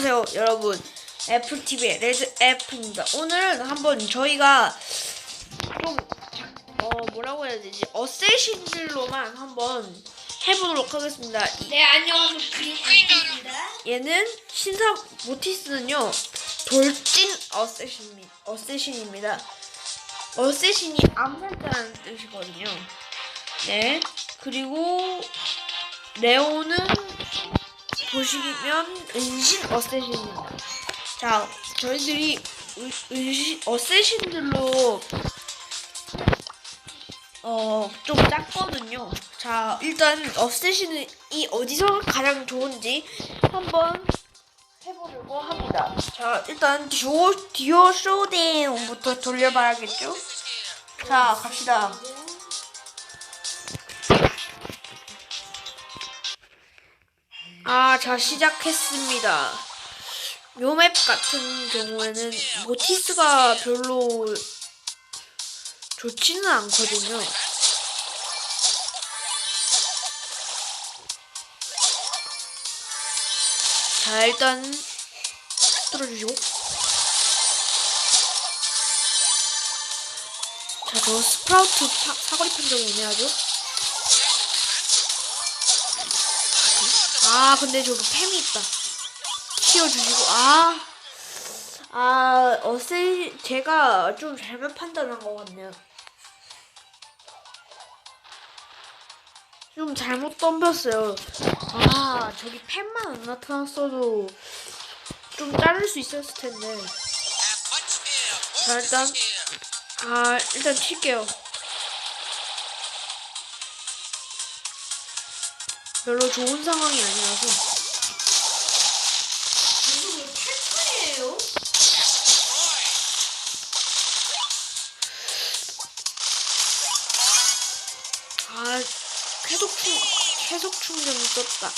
안녕하세요 여러분. 애플TV의 레드 F입니다. 오늘은 한번 저희가 좀 어, 뭐라고 해야 되지? 어쌔신들로만 한번 해보도록 하겠습니다. 이- 네, 안녕하세요. 그린입니다. 얘는 신사 모티스는요 돌진 어쌔신 어쌔신입니다. 어쌔신이 암살자라는 뜻이거든요. 네 그리고 레오는 보시면 은신 어쌔신입니다 자 저희들이 은- 은신 어쌔신들로 어, 좀 작거든요. 자, 일단 어쌔신이 어디서 가장 좋은지 한번 해보려고 합니다. 자, 일단 디오, 디오 쇼데이부터 돌려봐야겠죠? 자, 갑시다. 아, 자, 시작했습니다. 묘맵 같은 경우에는 모티스가 별로 좋지는 않거든요. 자, 일단 뚫어주시고. 자, 저 스프라우트 사, 사거리 판정이 애매하죠? 아, 근데 저기 팸이 있다. 키워주시고, 아. 아, 어세, 제가 좀 잘못 판단한 것 같네요. 좀 잘못 덤볐어요. 아, 저기 팬만 안 나타났어도 좀 자를 수 있었을 텐데. 자, 일단, 아, 일단 칠게요. 별로 좋은 상황이 아니라서. 무슨 왜 탈출이에요? 아, 계속 충, 계속 충전 썼다.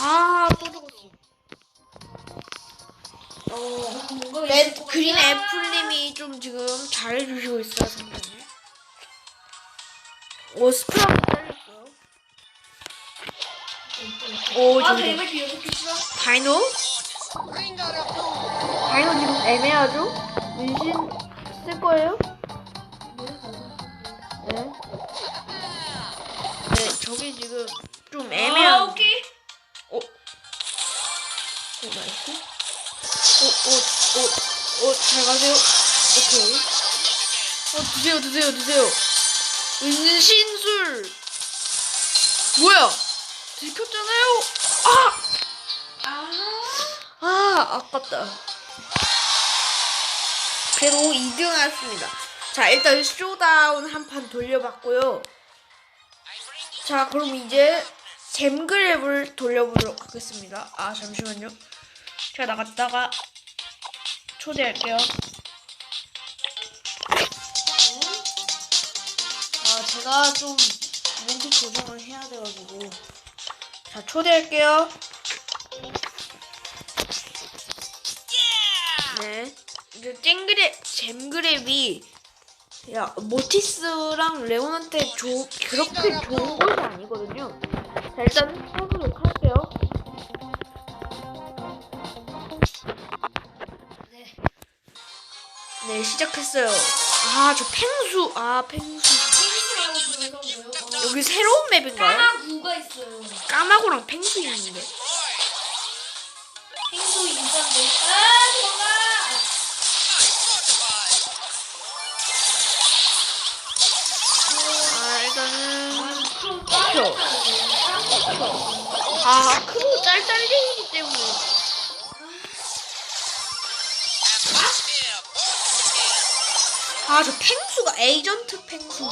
아, 또 죽었어. 어, 것 그린. 애플님이 좀 지금 잘해주시고 있어요, 상당히. 오, 스프라우트 잘렸어요. 오, 아, 저기 대박 여섯 개 싫어? 다이노? 다이노 지금 애매하죠? 은신 쓸 거예요? 네. 네, 저기 지금 좀 아, 애매한. 오케이. 오, 오, 나이스. 오, 오, 오, 오, 잘 가세요. 오케이. 어, 드세요, 드세요, 드세요. 은신술. 뭐야? 들켰잖아요. 아! 아, 아, 아깝다. 그래도 2등 했습니다. 자, 일단 쇼다운 한 판 돌려봤고요. 자, 그럼 이제 잼그랩을 돌려보도록 하겠습니다. 아, 잠시만요. 제가 나갔다가 초대할게요. 아, 제가 좀 멘트 조정을 해야 돼가지고. 자, 초대할게요. 네. 이제 쨍그랩, 잼그랩이 야, 모티스랑 레온한테 조, 그렇게 좋은 것이 아니거든요. 자, 일단 해보도록 할게요. 네. 네, 시작했어요. 아, 저 펭수. 아, 펭수. 여기 새로운 맵인가요? 까마고랑 펭수 있는데. 펭수 인간데. 아, 도망가! 아, 일단은. 까마구가 아, 크고 짤짤쟁이기 때문에. 아, 저 펭수가 에이전트 펭수.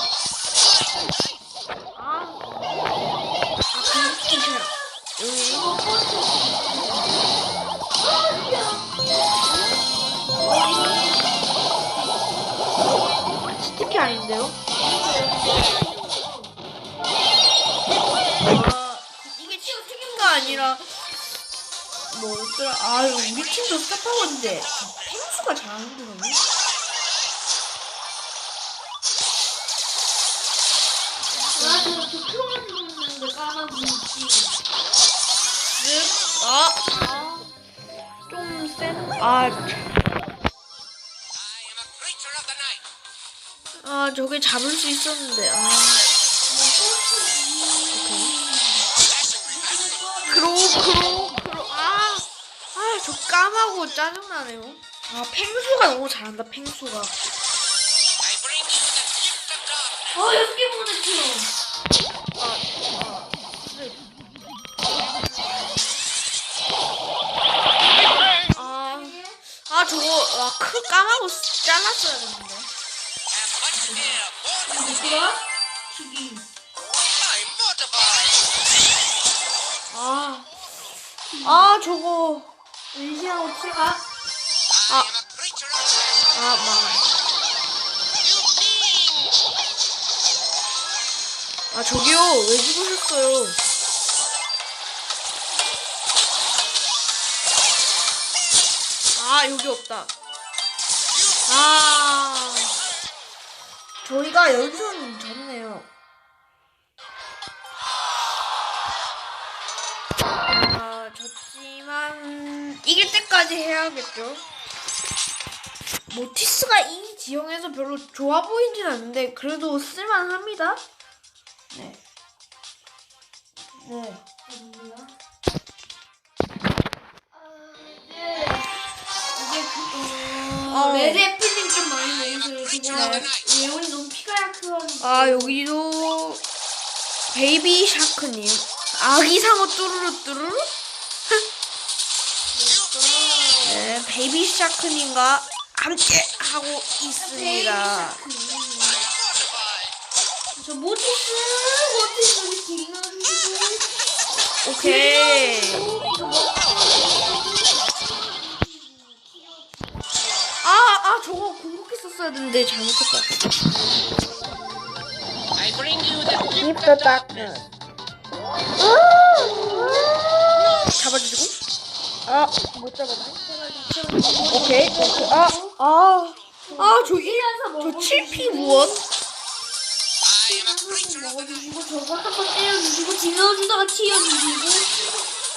아닌데요? 아, 이게 스티키가 아니라 뭐였더라? 아, 우리 팀도 스타파워인데 펭수가 잘하는 거네. 아. 아, 아, 좀 센. 아, 저게 잡을 수 있었는데. 아, 크로, 크로, 크로. 아, 아, 저 까마고 짜증나네요. 아, 펭수가 너무 잘한다, 펭수가. Darkness. 어개 보냈죠. 아, 아, 저거, 아, 크 까마고 잘랐어야 됐는데. Mortified. 아, 아, 저거. 은신하고 치가. 아, 망. You fiend. 아, 저기요. 왜 죽으셨어요? 아, 여기 없다. 아, 저희가 여기서는 졌네요. 아, 졌지만, 이길 때까지 해야겠죠. 모티스가 이 지형에서 별로 좋아 보이진 않는데, 그래도 쓸만합니다. 네. 네. 좀 많이 내주세요. 네. 예원이 너무 피가 약해가지고. 아 여기도 베이비 샤크님 아기 상어 뚜루루 뚜루루 네 베이비 샤크님과 함께 하고 있습니다 Mortified. 저 모티스, 모티스 넣어주시고. 오케이 the gift Keep of the darkness. 잡아주시고 아 못 잡았네 오케이 오케이 아 아 아 저기 저 7P 무엇 I am a creature of the night. 먹어주시고 저거 한번 때려주시고 딜 넣어주다가 튀어주시고.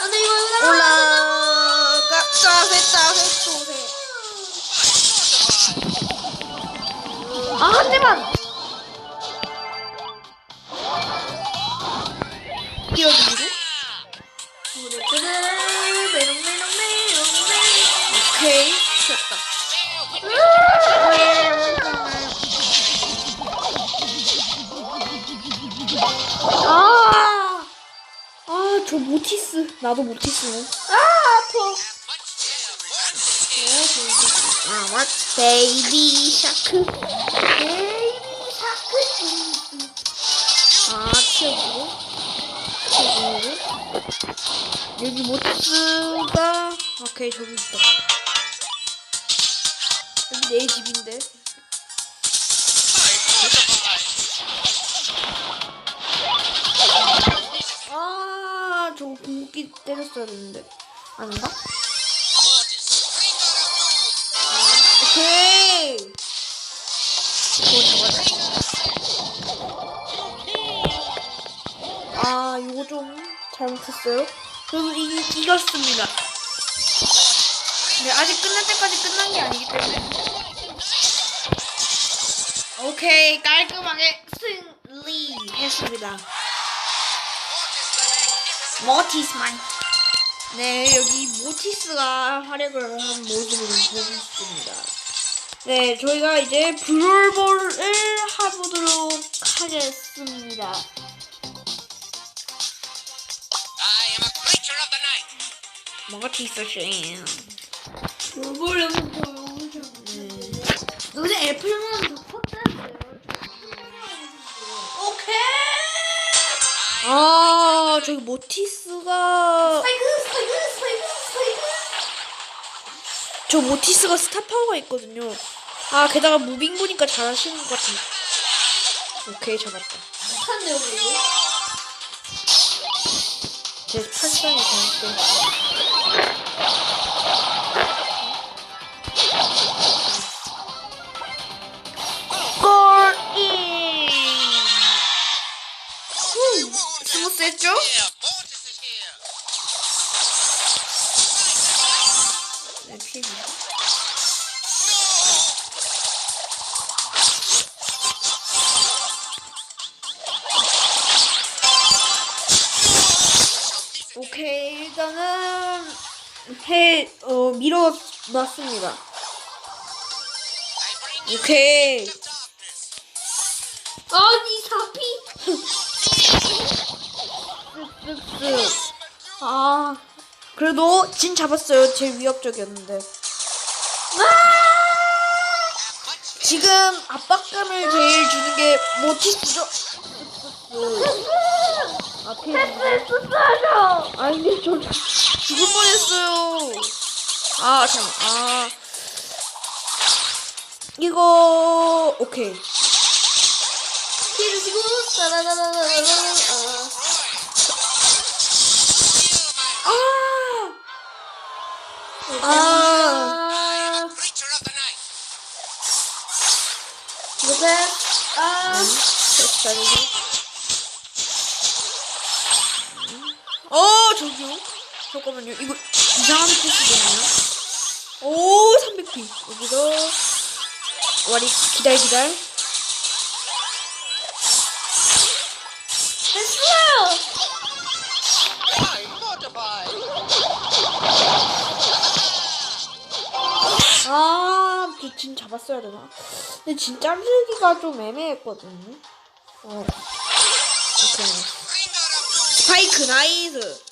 안돼 이거 올라. 올라가 짜세 짜세 쏘세 아 한 대만 뛰어주고 오케이 아, 아, 저 모티스. 나도 모티스네. 아, 아파. 아, what? 샤크. 베이비 샤크. 아, 튀어주고. 튀어주고. 여기 모티스가. 오케이, 저기 있다. 여기 내 집인데. 아, 저거 궁극기 때렸어야 되는데. 아닌가? 잡아야 아, 이거 좀 잘못했어요. 그래도 이, 이겼습니다. 네, 아직 끝날 때까지 끝난 게 아니기 때문에. 오케이, 깔끔하게 승리했습니다. 모티스만. 네, 여기 모티스가 활약을 한 모습을 보고 있습니다. 네, 저희가 이제 브롤볼을 해보도록 하겠습니다. I am a creature of the night. 모티스 쉐임. 뭘 여기서 요새 애플만 더 컸다는데요. 오케이. 아, 저기 모티스가 스파이크 스파이크 스파이크 스파이크. 저 모티스가 스타 파워가 있거든요. 아, 게다가 무빙 보니까 잘하시는 것 같은. 오케이, 잡았다. 한데 여기. 제 판단이 잘못돼. You 오케이. 아니 사피. 아 그래도 진 잡았어요. 제일 위협적이었는데 지금 압박감을 제일 주는 게 모티스죠. 앞에 쏟아져. 아니 저 죽을 뻔했어요. 아 잠깐 아. 이거 오케이. 피해주시고. 따라라라라라. 아. 아. 아. 이제 아. 어 저기요? 잠깐만요. 이거 이상한 패스되네요 오 300피 여기도 와리 기다려 기다려. 아, 저진 잡았어야 되나? 근데 진 짬들기가 좀 애매했거든요. 어. 오케이. 스파이크 나이스.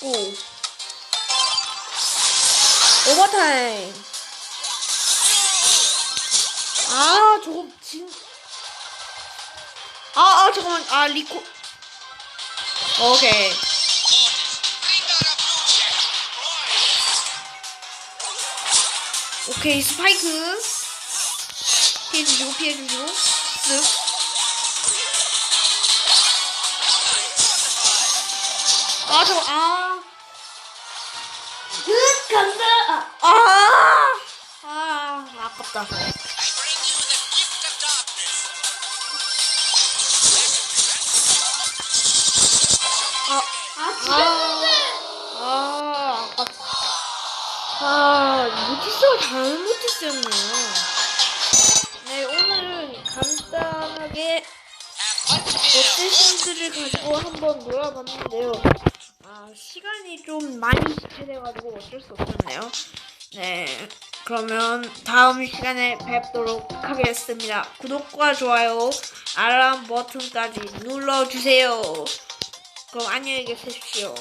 지렸고 오버타임. 아 저거 진. 아, 아 잠깐만 아 리코. 오케이. 오케이 스파이크 피해주시고 피해주시고 쓱 아, 저거, 아, 그 간다. 아, 아, 아깝다. Of darkness. 아, 아 죽였는데. 아, 아깝다. 아, 모티스가 잘못했었네요. 네, 오늘은 간단하게 어쌔신들을 가지고 한번 놀아봤는데요. 아, 시간이 좀 많이 지체돼가지고 어쩔 수 없었네요. 네, 그러면 다음 시간에 뵙도록 하겠습니다. 구독과 좋아요, 알람 버튼까지 눌러주세요. 그럼 안녕히 계십시오.